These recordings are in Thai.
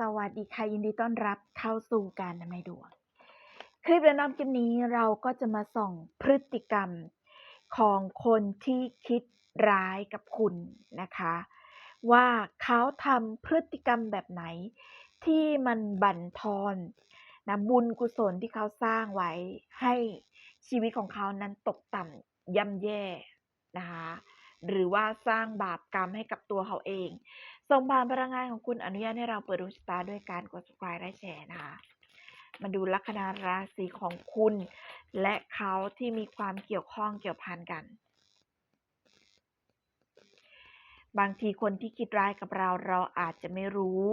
สวัสดีค่ะยินดีต้อนรับเข้าสู่การทำนดวง คลิปและน้อมคลิปนี้เราก็จะมาส่องพฤติกรรมของคนที่คิดร้ายกับคุณนะคะ ว่าเขาทำพฤติกรรมแบบไหนที่มันบั่นทอนนะบุญกุศลที่เขาสร้างไว้ให้ชีวิตของเขานั้นตกต่ำย่ำแย่นะคะหรือว่าสร้างบาปกรรมให้กับตัวเขาเอง ส่งผ่านพลังงานของคุณอนุญาตให้เราเปิดดวงชะตาด้วยการกด subscribe และแชร์นะคะมาดูลัคนาราศีของคุณ และเขาที่มีความเกี่ยวข้องเกี่ยวพันกัน บางทีคนที่คิดร้ายกับเราเราอาจจะไม่รู้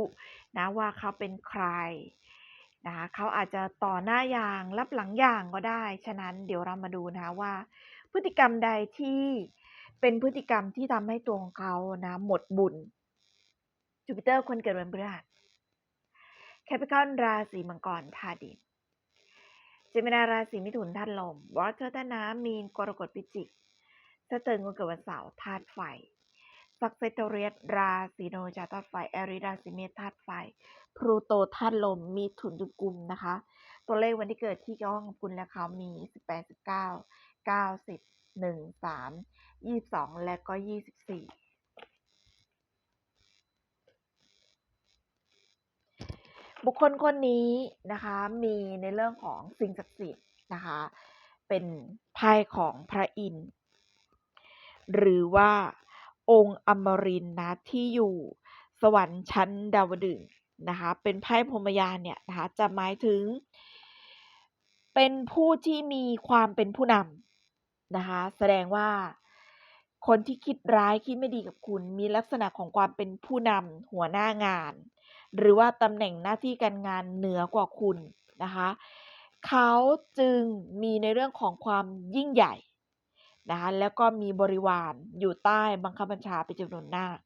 นะว่าเขาเป็นใครนะคะเขาอาจจะต่อหน้าอย่างรับหลังอย่างก็ได้ ฉะนั้นเดี๋ยวเรามาดูนะคะว่า พฤติกรรมใดที่เป็นพฤติกรรมที่ทำให้ตัวของเขานะหมดบุญ จูปิเตอร์คนเกิดวันพฤหัสแคปิคอนราศีมังกรธาตุดินเจมินาราศีมิถุนธาตุลมวอเตอร์ธาตุน้ำมีนกรกฎพิจิกสเติร์นคนเกิดวันเสาร์ธาตุไฟซักเซตเรียสราศีโนจาธาตุไฟแอริราศีเมษธาตุไฟพลูโตธาตุลมมีถุนจุกุมนะคะ ตัวเลขวันที่เกิดที่เกี่ยวข้องกับคุณและเขามี 18 19 90 1 3 22 และก็ 24 บุคคลคนนี้นะคะมีในเรื่องของสิ่งศักดิ์สิทธิ์นะคะเป็นไพ่ของพระอินทร์หรือว่าองค์อมรินทร์นะที่อยู่สวรรค์ชั้นดาวดึงนะคะเป็นไพ่พรมยานเนี่ยนะคะจะหมายถึง เป็นผู้ที่มีความเป็นผู้นำนะคะแสดงว่าคนที่คิดร้ายคิดไม่ดีกับคุณมีลักษณะของความเป็นผู้นำหัวหน้างาน หรือว่าตำแหน่งหน้าที่การงานเหนือกว่าคุณนะคะเขาจึงมีในเรื่องของความยิ่งใหญ่นะคะแล้วก็มีบริวารอยู่ใต้บังคับบัญชาเป็นจำนวนมาก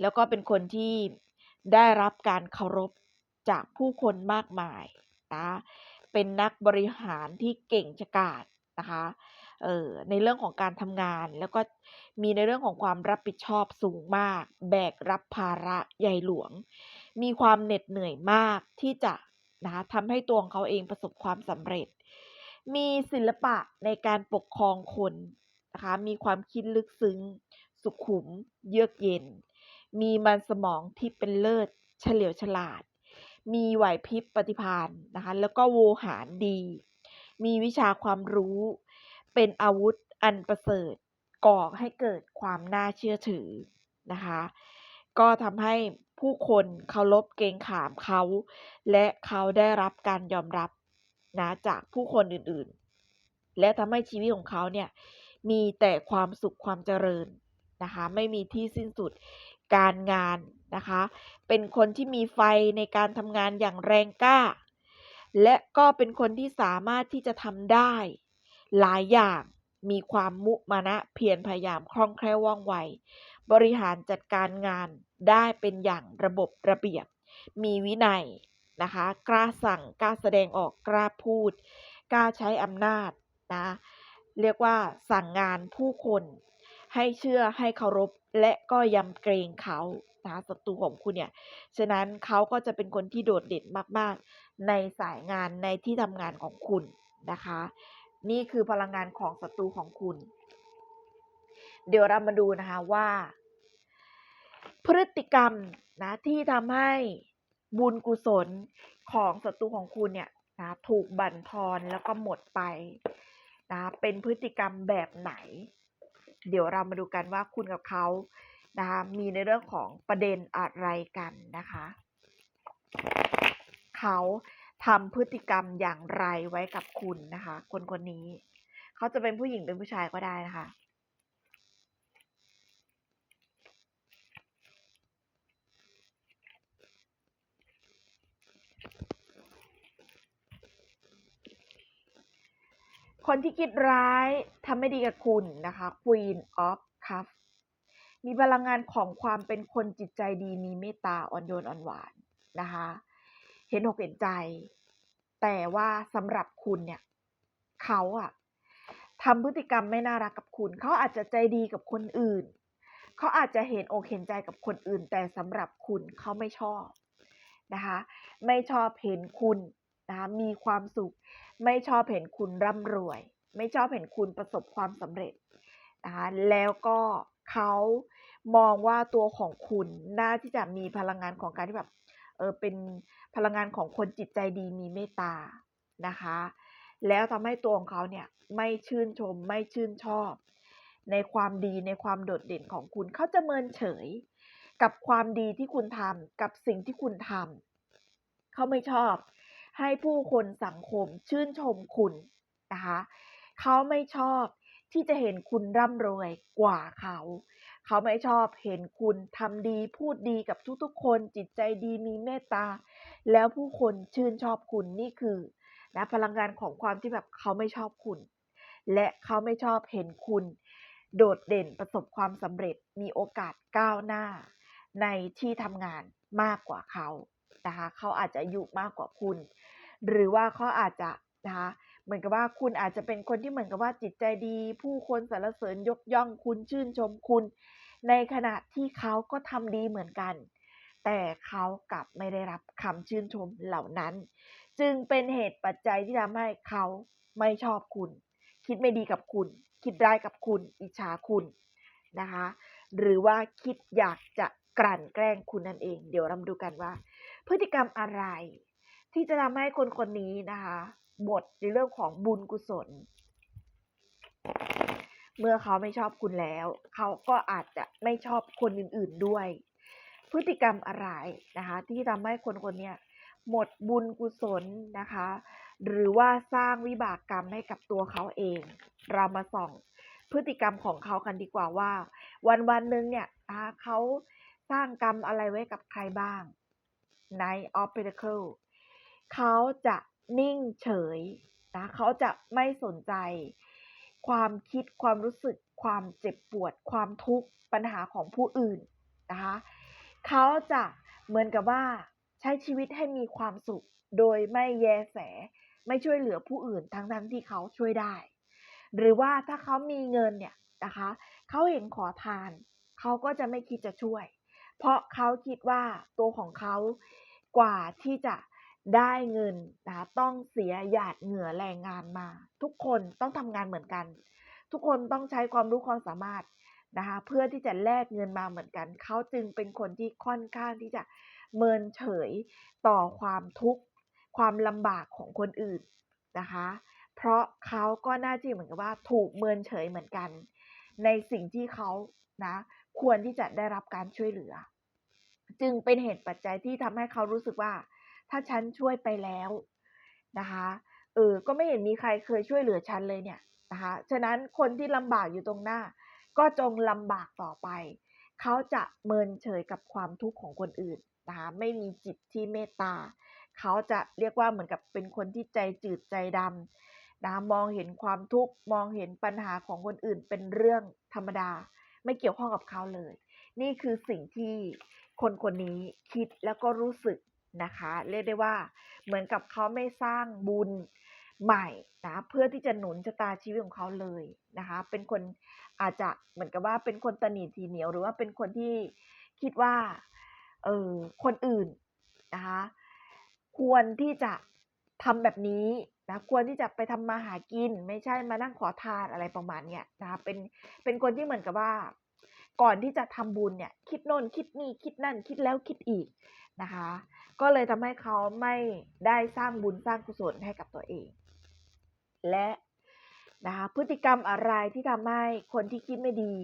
แล้วก็เป็นคนที่ได้รับการเคารพจากผู้คนมากมายนะเป็นนักบริหารที่เก่งฉกาจนะคะ เออในเรื่องของการทำงาน แล้วก็มีในเรื่องของความรับผิดชอบสูงมาก แบกรับภาระใหญ่หลวง มีความเหน็ดเหนื่อยมากที่จะนะคะทำให้ตัวของเขาเองประสบความสำเร็จ มีศิลปะในการปกครองคนนะคะมีความคิดลึกซึ้ง สุขุม เยือกเย็น มีมันสมองที่เป็นเลิศ เฉลียวฉลาด มีไหวพริบปฏิภาณนะคะแล้วก็โวหารดี มีวิชาความรู้ เป็นอาวุธอันประเสริฐก่อให้เกิดความน่าเชื่อถือนะคะ ก็ทำให้ผู้คนเคารพเกรงขามเขา และเขาได้รับการยอมรับนะจากผู้คนอื่นๆ และทำให้ชีวิตของเขาเนี่ยมีแต่ความสุขความเจริญนะคะ ไม่มีที่สิ้นสุดการงานนะคะ เป็นคนที่มีไฟในการทำงานอย่างแรงกล้า และก็เป็นคนที่สามารถที่จะทำได้ หลายอย่าง มีความมุมานะเพียรพยายามคล่องแคล่วว่องไว บริหารจัดการงานได้เป็นอย่างระบบระเบียบ มีวินัยนะคะ กล้าสั่ง กล้าแสดงออก กล้าพูด กล้าใช้อำนาจนะ เรียกว่าสั่งงานผู้คน ให้เชื่อ ให้เคารพ และก็ยำเกรงเขานะศัตรูของคุณเนี่ย ฉะนั้นเขาก็จะเป็นคนที่โดดเด่นมาก ๆ ในสายงานในที่ทำงานของคุณนะคะ นี่คือพลังงานของศัตรูของคุณ เดี๋ยวเรามาดูนะคะว่า พฤติกรรมนะที่ทำให้บุญกุศลของศัตรูของคุณเนี่ยนะถูกบั่นทอนแล้วก็หมดไปนะเป็นพฤติกรรมแบบไหน เดี๋ยวเรามาดูกันว่าคุณกับเขานะคะมีในเรื่องของประเด็นอะไรกันนะคะ เขา ทำพฤติกรรมอย่างไรไว้กับคุณนะคะ คนคนนี้ เขาจะเป็นผู้หญิงเป็นผู้ชายก็ได้นะคะคนที่คิดร้ายทำไม่ดีกับคุณนะคะ Queen of Cups มีพลังงานของความเป็นคนจิตใจดีมีเมตตาอ่อนโยนอ่อนหวานนะคะ เห็นอกเห็นใจ แต่ว่าสำหรับคุณเนี่ยเขาอะทำพฤติกรรมไม่น่ารักกับคุณ เขาอาจจะใจดีกับคนอื่น เขาอาจจะเห็นอกเห็นใจกับคนอื่น แต่สำหรับคุณเขาไม่ชอบนะคะไม่ชอบเห็นคุณนะคะมีความสุข ไม่ชอบเห็นคุณร่ำรวย ไม่ชอบเห็นคุณประสบความสำเร็จนะคะแล้วก็เขามองว่าตัวของคุณน่าที่จะมีพลังงานของการที่แบบ เออเป็นพลังงานของคนจิตใจดีมีเมตตานะคะ แล้วทำให้ตัวของเขาเนี่ยไม่ชื่นชมไม่ชื่นชอบ ในความดีในความโดดเด่นของคุณเขาจะเมินเฉย กับความดีที่คุณทำกับสิ่งที่คุณทำเขาไม่ชอบ ให้ผู้คนสังคมชื่นชมคุณนะคะเขาไม่ชอบที่จะเห็นคุณร่ำรวยกว่าเขา เขาไม่ชอบเห็นคุณทำดีพูดดีกับทุกๆ คนจิตใจดีมีเมตตา แล้วผู้คนชื่นชอบคุณนี่คือนะพลังงานของความที่แบบเขาไม่ชอบคุณ และเขาไม่ชอบเห็นคุณ โดดเด่นประสบความสำเร็จมีโอกาสก้าวหน้า ในที่ทำงานมากกว่าเขานะคะเขาอาจจะอายุมากกว่าคุณ หรือว่าเขาอาจจะนะคะ เหมือนกับว่าคุณอาจจะเป็นคนที่เหมือนกับว่าจิตใจดี ผู้คนสรรเสริญยกย่องคุณชื่นชมคุณ ในขณะที่เขาก็ทำดีเหมือนกัน แต่เขากลับไม่ได้รับคำชื่นชมเหล่านั้น จึงเป็นเหตุปัจจัยที่ทำให้เขาไม่ชอบคุณ คิดไม่ดีกับคุณ คิดร้ายกับคุณ อิจฉาคุณนะคะ หรือว่าคิดอยากจะกลั่นแกล้งคุณนั่นเอง เดี๋ยวเรามาดูกันว่า พฤติกรรมอะไรที่จะทำให้คนคนนี้นะคะ บทในเรื่องของบุญกุศล เมื่อเขาไม่ชอบคุณแล้ว เขาก็อาจจะไม่ชอบคนอื่น ๆด้วย พฤติกรรมอะไรนะคะ ที่ทำให้คนคนนี้หมดบุญกุศลนะคะ หรือว่าสร้างวิบากกรรมให้กับตัวเขาเอง เรามาส่องพฤติกรรมของเขากันดีกว่าว่า วันวันหนึ่งเนี่ยนะะเขาสร้างกรรมอะไรไว้กับใครบ้าง Night of Pentacle เขาจะ นิ่งเฉยนะเขาจะไม่สนใจ ความคิดความรู้สึก ความเจ็บปวด ความทุกข์ปัญหาของผู้อื่นนะคะเขาจะเหมือนกับว่าใช้ชีวิตให้มีความสุข โดยไม่แยแส ไม่ช่วยเหลือผู้อื่นทั้งนั้นที่เขาช่วยได้ หรือว่าถ้าเขามีเงินเนี่ยนะคะเขาเห็นขอทานเขาก็จะไม่คิดจะช่วย เพราะเขาคิดว่าตัวของเขากว่าที่จะ ได้เงินนะต้องเสียหยาดเหงื่อแรงงานมา ทุกคนต้องทำงานเหมือนกัน ทุกคนต้องใช้ความรู้ความสามารถนะคะเพื่อที่จะแลกเงินมาเหมือนกัน เขาจึงเป็นคนที่ค่อนข้างที่จะเมินเฉยต่อความทุกข์ความลำบากของคนอื่นนะคะ เพราะเขาก็น่าจะเหมือนกับว่าถูกเมินเฉยเหมือนกัน ในสิ่งที่เขานะควรที่จะได้รับการช่วยเหลือ จึงเป็นเหตุปัจจัยที่ทำให้เขารู้สึกว่า ถ้าฉันช่วยไปแล้วนะคะเออก็ไม่เห็นมีใครเคยช่วยเหลือฉันเลยเนี่ยนะคะฉะนั้นคนที่ลำบากอยู่ตรงหน้า ก็จงลำบากต่อไป เขาจะเมินเฉยกับความทุกข์ของคนอื่นนะคะไม่มีจิตที่เมตตา เขาจะเรียกว่าเหมือนกับเป็นคนที่ใจจืดใจดำนะมองเห็นความทุกข์มองเห็นปัญหาของคนอื่นเป็นเรื่องธรรมดา ไม่เกี่ยวข้องกับเขาเลย นี่คือสิ่งที่คนคนนี้คิดแล้วก็รู้สึก นะคะ เรียกได้ว่าเหมือนกับเขาไม่สร้างบุญใหม่นะเพื่อที่จะหนุนชะตาชีวิตของเขาเลยนะคะ เป็นคนอาจจะเหมือนกับว่าเป็นคนตนีทีเหนียว หรือว่าเป็นคนที่คิดว่าเออคนอื่นนะคะควรที่จะทำแบบนี้นะควรที่จะไปทำมาหากิน ไม่ใช่มานั่งขอทานอะไรประมาณเนี้ยนะคะเป็นเป็นคนที่เหมือนกับว่า ก่อนที่จะทำบุญเนี่ยคิดโน่นคิดนี่คิดนั่นคิดแล้วคิดอีก นะคะ ก็เลยทำให้เขาไม่ได้สร้างบุญสร้างกุศลให้กับตัวเอง และนะคะพฤติกรรมอะไรที่ทำให้คนที่คิดไม่ดี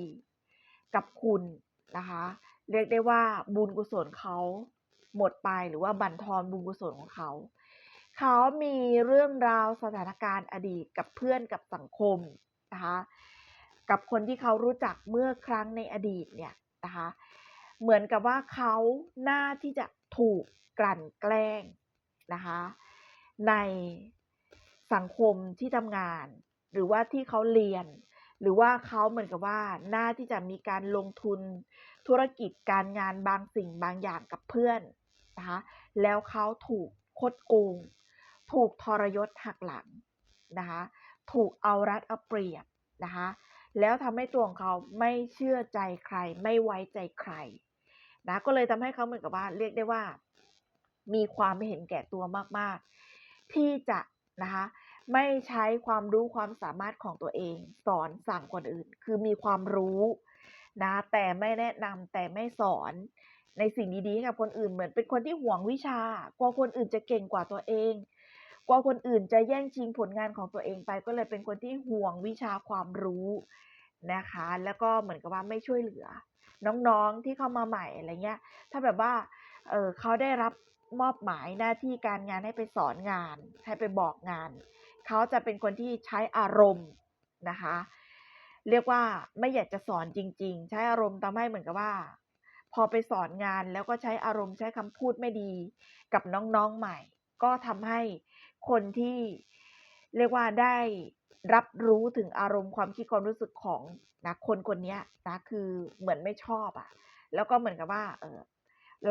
กับคุณนะคะ เรียกได้ว่าบุญกุศลเขาหมดไปหรือว่าบั่นทอนบุญกุศลของเขาเขามีเรื่องราวสถานการณ์อดีตกับเพื่อนกับสังคมนะคะกับคนที่เขารู้จักเมื่อครั้งในอดีตเนี่ยนะคะเหมือนกับว่าเขาหน้าที่จะ ถูกกลั่นแกล้งนะคะในสังคมที่ทำงาน หรือว่าที่เขาเรียน หรือว่าเขาเหมือนกับว่าหน้าที่จะมีการลงทุนธุรกิจการงานบางสิ่งบางอย่างกับเพื่อนนะคะแล้วเขาถูกคดโกงถูกทรยศหักหลังนะคะถูกเอารัดเอาเปรียบนะคะแล้วทำให้ตัวของเขาไม่เชื่อใจใครไม่ไว้ใจใคร นะก็เลยทำให้เขาเหมือนกับว่าเรียกได้ว่า มีความเห็นแก่ตัวมาก ๆ ที่จะนะคะไม่ใช้ความรู้ความสามารถของตัวเอง สอนสั่งคนอื่น คือมีความรู้นะแต่ไม่แนะนำแต่ไม่สอนในสิ่งดีๆให้กับคนอื่นเหมือนเป็นคนที่หวงวิชากลัวคนอื่นจะเก่งกว่าตัวเองกลัวคนอื่นจะแย่งชิงผลงานของตัวเองไป ก็เลยเป็นคนที่ห่วงวิชาความรู้นะคะ แล้วก็เหมือนกับว่าไม่ช่วยเหลือ น้องๆที่เข้ามาใหม่อะไรเงี้ย ถ้าแบบว่า เออเขาได้รับมอบหมายหน้าที่การงานให้ไปสอนงาน ให้ไปบอกงาน เขาจะเป็นคนที่ใช้อารมณ์นะคะ เรียกว่าไม่อยากจะสอนจริง ๆ ใช้อารมณ์ทำให้เหมือนกับว่า พอไปสอนงานแล้วก็ใช้อารมณ์ใช้คำพูดไม่ดีกับน้องๆใหม่ ก็ทำให้คนที่เรียกว่าได้รับรู้ถึงอารมณ์ความคิดความรู้สึกของ นะคนคนนี้นะคือเหมือนไม่ชอบอะ่ะ แล้วก็เหมือนกับว่าเออ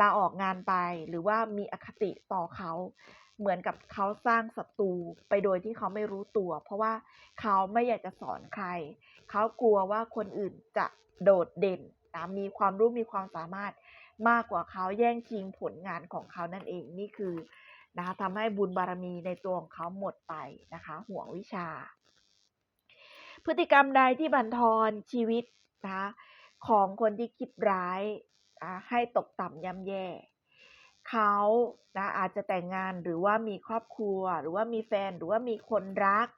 ลาออกงานไปหรือว่ามีอคติต่อเขาเหมือนกับเขาสร้างศัตรูไปโดยที่เขาไม่รู้ตัว เพราะว่าเขาไม่อยากจะสอนใคร เขากลัวว่าคนอื่นจะโดดเด่นนะมีความรู้มีความสามารถมากกว่าเขาแย่งชิงผลงานของเขานั่นเองนี่คือนะคะทำให้บุญบารมีในตัวของเขาหมดไปนะคะ ห่วงวิชา พฤติกรรมใดที่บั่นทอนชีวิตนะคะของคนที่คิดร้ายนะให้ตกต่ำย่ำแย่เขานะอาจจะแต่งงานหรือว่ามีครอบครัว หรือว่ามีแฟนหรือว่ามีคนรัก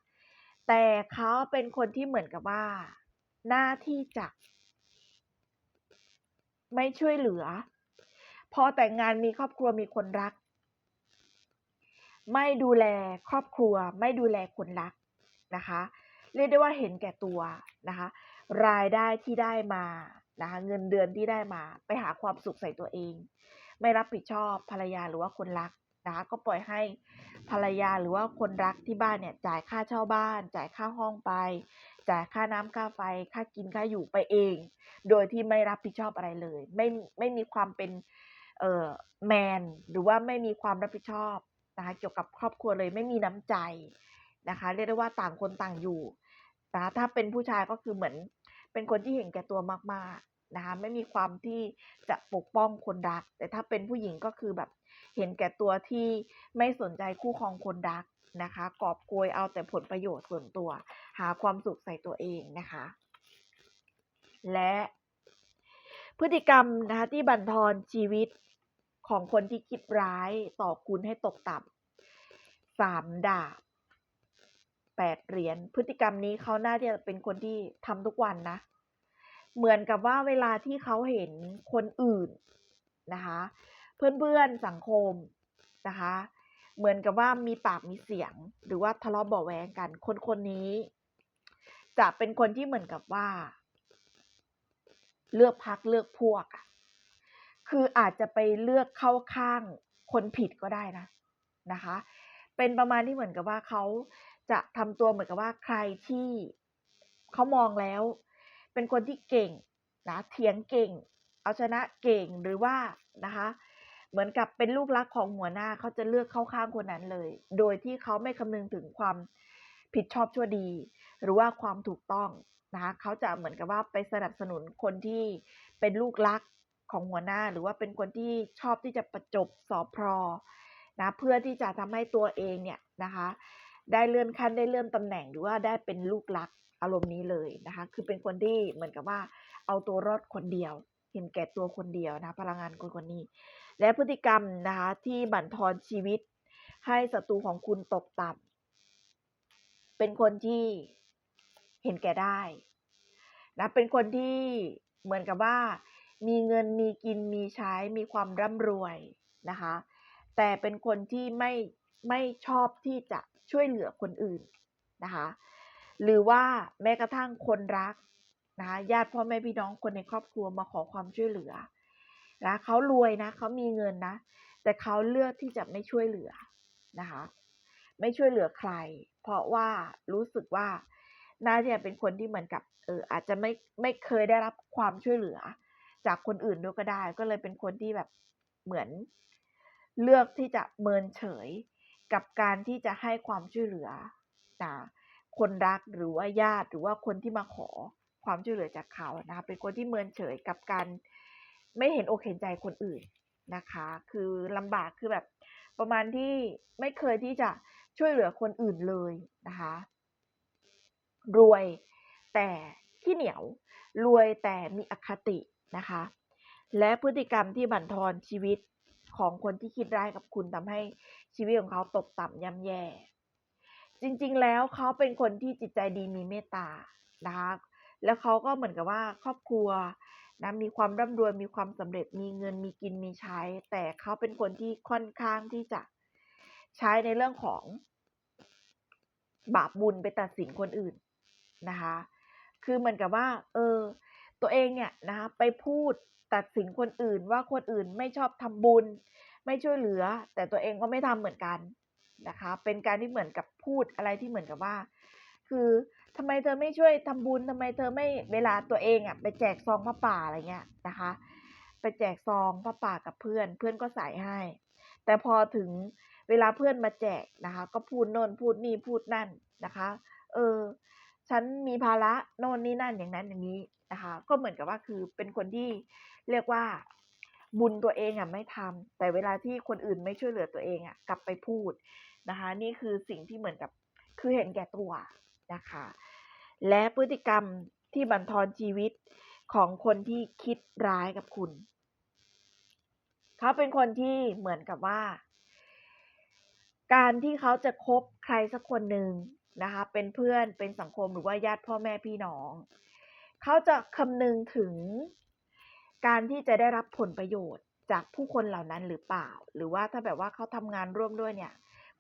แต่เขาเป็นคนที่เหมือนกับว่า หน้าที่จะไม่ช่วยเหลือ พอแต่งงานมีครอบครัวมีคนรัก ไม่ดูแลครอบครัวไม่ดูแลคนรักนะคะ เรียกได้ว่าเห็นแก่ตัวนะคะ รายได้ที่ได้มานะคะเงินเดือนที่ได้มาไปหาความสุขใส่ตัวเอง ไม่รับผิดชอบภรรยาหรือว่าคนรักนะคะก็ปล่อยให้ภรรยาหรือว่าคนรักที่บ้านเนี่ยจ่ายค่าเช่าบ้าน จ่ายค่าห้องไป จ่ายค่าน้ำค่าไฟ ค่ากินค่าอยู่ไปเอง โดยที่ไม่รับผิดชอบอะไรเลย ไม่ไม่มีความเป็นเอ่อแมนหรือว่าไม่มีความรับผิดชอบนะคะเกี่ยวกับครอบครัวเลยไม่มีน้ำใจ นะคะ เรียกได้ว่าต่างคนต่างอยู่นะคะถ้าเป็นผู้ชายก็คือเหมือนเป็นคนที่เห็นแก่ตัวมากๆนะคะไม่มีความที่จะปกป้องคนรัก แต่ถ้าเป็นผู้หญิงก็คือแบบเห็นแก่ตัวที่ไม่สนใจคู่ครองคนรักนะคะกอบโกยเอาแต่ผลประโยชน์ส่วนตัว หาความสุขใส่ตัวเองนะคะ และพฤติกรรมนะคะที่บั่นทอนชีวิตของคนที่คิดร้ายต่อคุณให้ตกต่ำสามดาบ แปดเหรียญพฤติกรรมนี้เขาน่าจะเป็นคนที่ทำทุกวันนะ เหมือนกับว่าเวลาที่เขาเห็นคนอื่นนะคะ เพื่อนๆสังคมนะคะ เหมือนกับว่ามีปากมีเสียง หรือว่าทะเลาะเบาแวงกัน คนคนนี้ จะเป็นคนที่เหมือนกับว่า เลือกพักเลือกพวกอะคืออาจจะไปเลือกเข้าข้างคนผิดก็ได้นะนะคะ เป็นประมาณที่เหมือนกับว่าเขา จะทำตัวเหมือนกับว่าใครที่เขามองแล้ว เป็นคนที่เก่งนะเถียงเก่ง เอาชนะเก่งหรือว่านะคะ เหมือนกับเป็นลูกรักของหัวหน้าเขาจะเลือกเข้าข้างคนนั้นเลย โดยที่เขาไม่คำนึงถึงความผิดชอบชั่วดี หรือว่าความถูกต้องนะคะเขาจะเหมือนกับว่าไปสนับสนุนคนที่เป็นลูกรักของหัวหน้า หรือว่าเป็นคนที่ชอบที่จะประจบสอบพรนะเพื่อที่จะทำให้ตัวเองเนี่ยนะคะ ได้เลื่อนขั้นได้เลื่อนตำแหน่งหรือว่าได้เป็นลูกรักอารมณ์นี้เลยนะคะ คือเป็นคนที่เหมือนกับว่า เอาตัวรอดคนเดียว เห็นแก่ตัวคนเดียวนะ พลังงานคนคนนี้ และพฤติกรรมนะคะ ที่บั่นทอนชีวิต ให้ศัตรูของคุณตกต่ำเป็นคนที่เห็นแก่ได้นะเป็นคนที่เหมือนกับว่า มีเงินมีกินมีใช้มีความร่ำรวยนะคะ แต่เป็นคนที่ไม่ไม่ชอบที่จะ ช่วยเหลือคนอื่นนะคะ หรือว่าแม้กระทั่งคนรักนะคะญาติพ่อแม่พี่น้องคนในครอบครัวมาขอความช่วยเหลือนะเขารวยนะเขามีเงินนะ แต่เขาเลือกที่จะไม่ช่วยเหลือนะคะ ไม่ช่วยเหลือใคร เพราะว่ารู้สึกว่าน่าจะเป็นคนที่เหมือนกับเอออาจจะไม่ไม่เคยได้รับความช่วยเหลือ จากคนอื่นด้วยก็ได้ ก็เลยเป็นคนที่แบบเหมือนเลือกที่จะเมินเฉย กับการที่จะให้ความช่วยเหลือนะคนรักหรือว่าญาติหรือว่าคนที่มาขอความช่วยเหลือจากเขานะคะเป็นคนที่เมินเฉยกับการไม่เห็นอกเห็นใจคนอื่นนะคะ คือลำบากคือแบบประมาณที่ไม่เคยที่จะช่วยเหลือคนอื่นเลยนะคะ รวยแต่ขี้เหนียว รวยแต่มีอคตินะคะ และพฤติกรรมที่บั่นทอนชีวิต ของคนที่คิดร้ายกับคุณทำให้ชีวิตของเขาตกต่ำย่ำแย่ จริงๆแล้วเขาเป็นคนที่จิตใจดีมีเมตตานะคะแล้วเขาก็เหมือนกับว่าครอบครัวนะมีความร่ำรวยมีความสำเร็จมีเงินมีกินมีใช้ แต่เขาเป็นคนที่ค่อนข้างที่จะใช้ในเรื่องของ บาปบุญไปตัดสินคนอื่นนะคะ คือเหมือนกับว่า เออ ตัวเองเนี่ยนะคะไปพูดตัดสินคนอื่นว่าคนอื่นไม่ชอบทำบุญ ไม่ช่วยเหลือ แต่ตัวเองก็ไม่ทำเหมือนกันนะคะ เป็นการที่เหมือนกับพูดอะไรที่เหมือนกับว่า คือทำไมเธอไม่ช่วยทำบุญทำไมเธอไม่เวลาตัวเองอะไปแจกซองพระป่าอะไรเงี้ยนะคะ ไปแจกซองพระป่ากับเพื่อน เพื่อนก็ใส่ให้ แต่พอถึงเวลาเพื่อนมาแจกนะคะ ก็พูดโน่นพูดนี่พูดนั่นนะคะ เออ ฉันมีภาระโน่นนี่นั่นอย่างนั้นอย่างนี้นะคะ ก็เหมือนกับว่าคือเป็นคนที่เรียกว่าบุญตัวเองอะไม่ทำแต่เวลาที่คนอื่นไม่ช่วยเหลือตัวเองอะกลับไปพูดนะคะ นี่คือสิ่งที่เหมือนกับคือเห็นแก่ตัวนะคะ และพฤติกรรมที่บั่นทอนชีวิตของคนที่คิดร้ายกับคุณ เขาเป็นคนที่เหมือนกับว่า การที่เขาจะคบใครสักคนหนึ่ง นะคะ เป็นเพื่อนเป็นสังคมหรือว่าญาติพ่อแม่พี่น้อง เขาจะคำนึงถึงการที่จะได้รับผลประโยชน์จากผู้คนเหล่านั้นหรือเปล่า หรือว่าถ้าแบบว่าเขาทำงานร่วมด้วยเนี่ย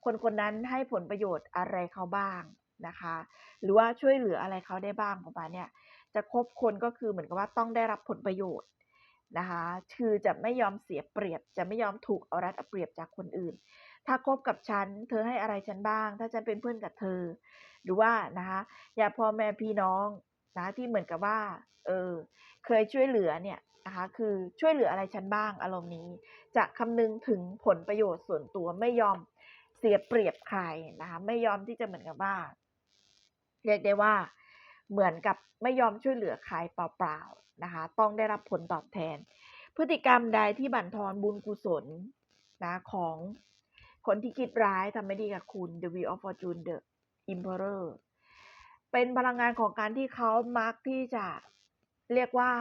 คนคนนั้นให้ผลประโยชน์อะไรเขาบ้างนะคะ หรือว่าช่วยเหลืออะไรเขาได้บ้างประมาณเนี่ยจะคบคนก็คือเหมือนกับว่าต้องได้รับผลประโยชน์นะคะ คือจะไม่ยอมเสียเปรียบ จะไม่ยอมถูกเอารัดเอาเปรียบจากคนอื่น ถ้าคบกับฉัน เธอให้อะไรฉันบ้าง ถ้าฉันเป็นเพื่อนกับเธอ หรือว่านะคะญาติพ่อแม่พี่น้องนะที่เหมือนกับว่า เออ เคยช่วยเหลือเนี่ยนะคะคือช่วยเหลืออะไรฉันบ้างอารมณ์นี้ จะคำนึงถึงผลประโยชน์ส่วนตัวไม่ยอมเสียเปรียบใครนะคะไม่ยอมที่จะเหมือนกับว่า เรียกได้ว่า เหมือนกับไม่ยอมช่วยเหลือใครเปล่าๆนะคะ ต้องได้รับผลตอบแทน พฤติกรรมใดที่บั่นทอนบุญกุศลนะของ คนที่คิดร้ายทำไม่ดีกับคุณ The Wheel of Fortune The Emperor เป็นพลังงานของการที่เขามักที่จะเรียกว่า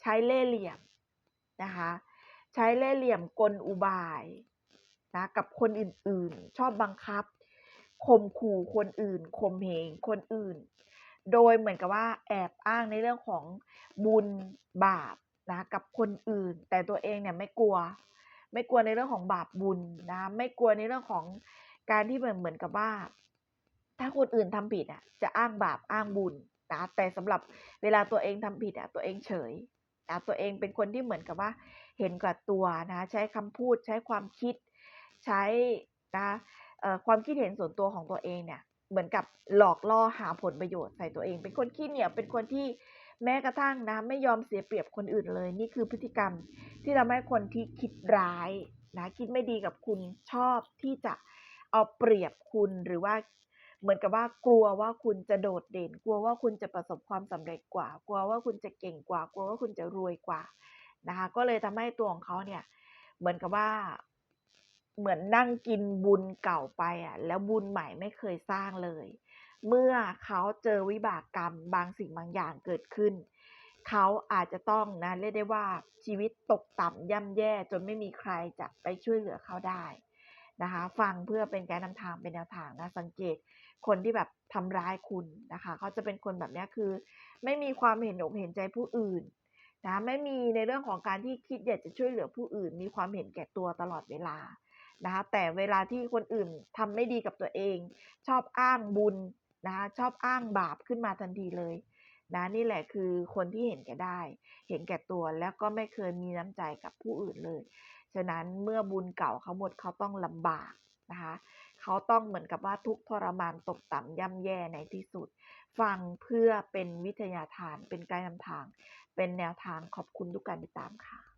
ใช้เล่ห์เหลี่ยมนะคะ ใช้เล่ห์เหลี่ยมกลอุบายนะกับคนอื่นๆ ชอบบังคับข่มขู่คนอื่นข่มเหงคนอื่น โดยเหมือนกับว่าแอบอ้างในเรื่องของบุญบาปนะกับคนอื่น แต่ตัวเองเนี่ยไม่กลัว ไม่กลัวในเรื่องของบาปบุญนะ ไม่กลัวในเรื่องของการที่เหมือนเหมือนกับว่า ถ้าคนอื่นทำผิดอะ จะอ้างบาปอ้างบุญนะแต่สำหรับเวลาตัวเองทำผิดอะตัวเองเฉยนะตัวเองเป็นคนที่เหมือนกับว่า เห็นกับตัวนะ ใช้คำพูดใช้ความคิด ใช้นะความคิดเห็นส่วนตัวของตัวเองเนี่ย เหมือนกับหลอกล่อหาผลประโยชน์ใส่ตัวเอง เป็นคนขี้เหนียวเป็นคนที่ แม้กระทั่งนะไม่ยอมเสียเปรียบคนอื่นเลย นี่คือพฤติกรรมที่ทำให้คนที่คิดร้ายนะคิดไม่ดีกับคุณชอบที่จะเอาเปรียบคุณหรือว่าเหมือนกับว่ากลัวว่าคุณจะโดดเด่น กลัวว่าคุณจะประสบความสำเร็จกว่า กลัวว่าคุณจะเก่งกว่า กลัวว่าคุณจะรวยกว่านะคะก็เลยทำให้ตัวของเขาเนี่ยเหมือนกับว่าเหมือนนั่งกินบุญเก่าไปอะแล้วบุญใหม่ไม่เคยสร้างเลย เมื่อเขาเจอวิบากกรรมบางสิ่งบางอย่างเกิดขึ้น เขาอาจจะต้องนะเรียกได้ว่าชีวิตตกต่ำย่ำแย่จนไม่มีใครจะไปช่วยเหลือเขาได้นะคะ ฟังเพื่อเป็นการนำทางเป็นแนวทางนะสังเกตคนที่แบบทำร้ายคุณนะคะ เขาจะเป็นคนแบบนี้คือ ไม่มีความเห็นอกเห็นใจผู้อื่นนะไม่มีในเรื่องของการที่คิดอยากจะช่วยเหลือผู้อื่น มีความเห็นแก่ตัวตลอดเวลานะคะแต่เวลาที่คนอื่นทำไม่ดีกับตัวเอง ชอบอ้างบุญ นะคะชอบอ้างบาปขึ้นมาทันทีเลยนะนี่แหละคือคนที่เห็นแก่ได้ เห็นแก่ตัวแล้วก็ไม่เคยมีน้ำใจกับผู้อื่นเลย ฉะนั้นเมื่อบุญเก่าเขาหมดเขาต้องลำบากนะคะเขาต้องเหมือนกับว่าทุกทรมานตกต่ำย่ำแย่ในที่สุด ฟังเพื่อเป็นวิทยาทานเป็นการนำทาง เป็นแนวทางขอบคุณทุกการติดตามค่ะ